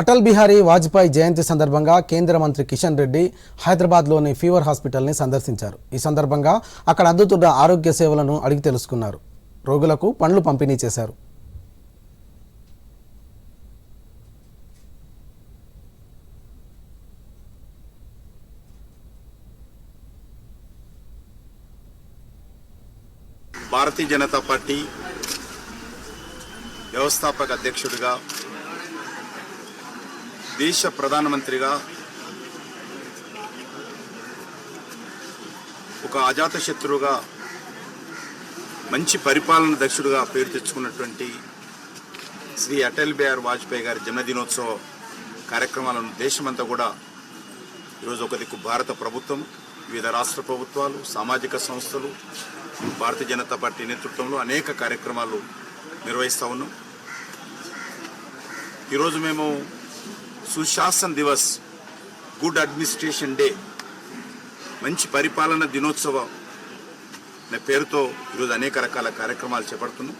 అటల్ బిహారీ వాజ్పేయి జయంతి సందర్భంగా కేంద్ర మంత్రి కిషన్ రెడ్డి హైదరాబాద్లోని ఫీవర్ హాస్పిటల్ని సందర్శించారు. ఈ సందర్భంగా అక్కడ అందుతున్న ఆరోగ్య సేవలను అడిగి తెలుసుకున్నారు. రోగులకు పండ్లు పంపిణీ చేశారు. భారతీయ జనతా పార్టీ వ్యవస్థాపక అధ్యక్షుడిగా దేశ ప్రధానమంత్రిగా ఒక అజాత శత్రువుగా మంచి పరిపాలన దక్షుడుగా పేరు తెచ్చుకున్నటువంటి శ్రీ అటల్ బిహార్ వాజ్పేయి గారి జన్మదినోత్సవ కార్యక్రమాలను దేశమంతా కూడా ఈరోజు ఒక దిక్కు భారత ప్రభుత్వం వివిధ రాష్ట్ర ప్రభుత్వాలు సామాజిక సంస్థలు భారతీయ జనతా పార్టీ నేతృత్వంలో అనేక కార్యక్రమాలు నిర్వహిస్తూ ఉన్నాం. ఈరోజు మేము Sushasan Diwas good administration day మంచి పరిపాలన దినోత్సవం అనే పేరుతో ఈరోజు అనేక రకాల కార్యక్రమాలు చేపడుతున్నాం.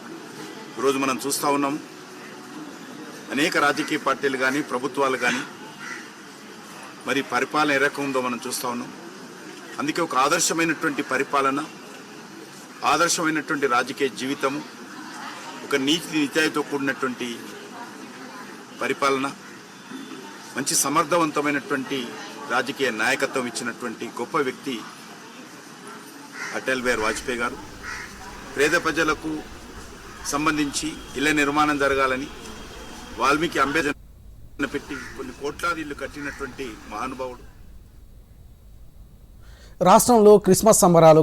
ఈరోజు మనం చూస్తూ ఉన్నాం అనేక రాజకీయ పార్టీలు కానీ ప్రభుత్వాలు కానీ మరి పరిపాలన ఏ రకం ఉందో మనం చూస్తూ ఉన్నాం. అందుకే ఒక ఆదర్శమైనటువంటి పరిపాలన ఆదర్శమైనటువంటి రాజకీయ జీవితము ఒక నీతి నిత్యాయతో కూడినటువంటి పరిపాలన మంచి సమర్థవంతమైనటువంటి రాజకీయ నాయకత్వం ఇచ్చినటువంటి గొప్ప వ్యక్తి అటల్ బిహారీ వాజ్పేయి గారు. పేద ప్రజలకు సంబంధించి ఇళ్ళ నిర్మాణం జరగాలని వాల్మీకి అంబేద్కర్ పెట్టి కొన్ని కోట్లాది ఇల్లు కట్టినటువంటి మహానుభావుడు. రాష్ట్రంలో క్రిస్మస్ సంబరాలు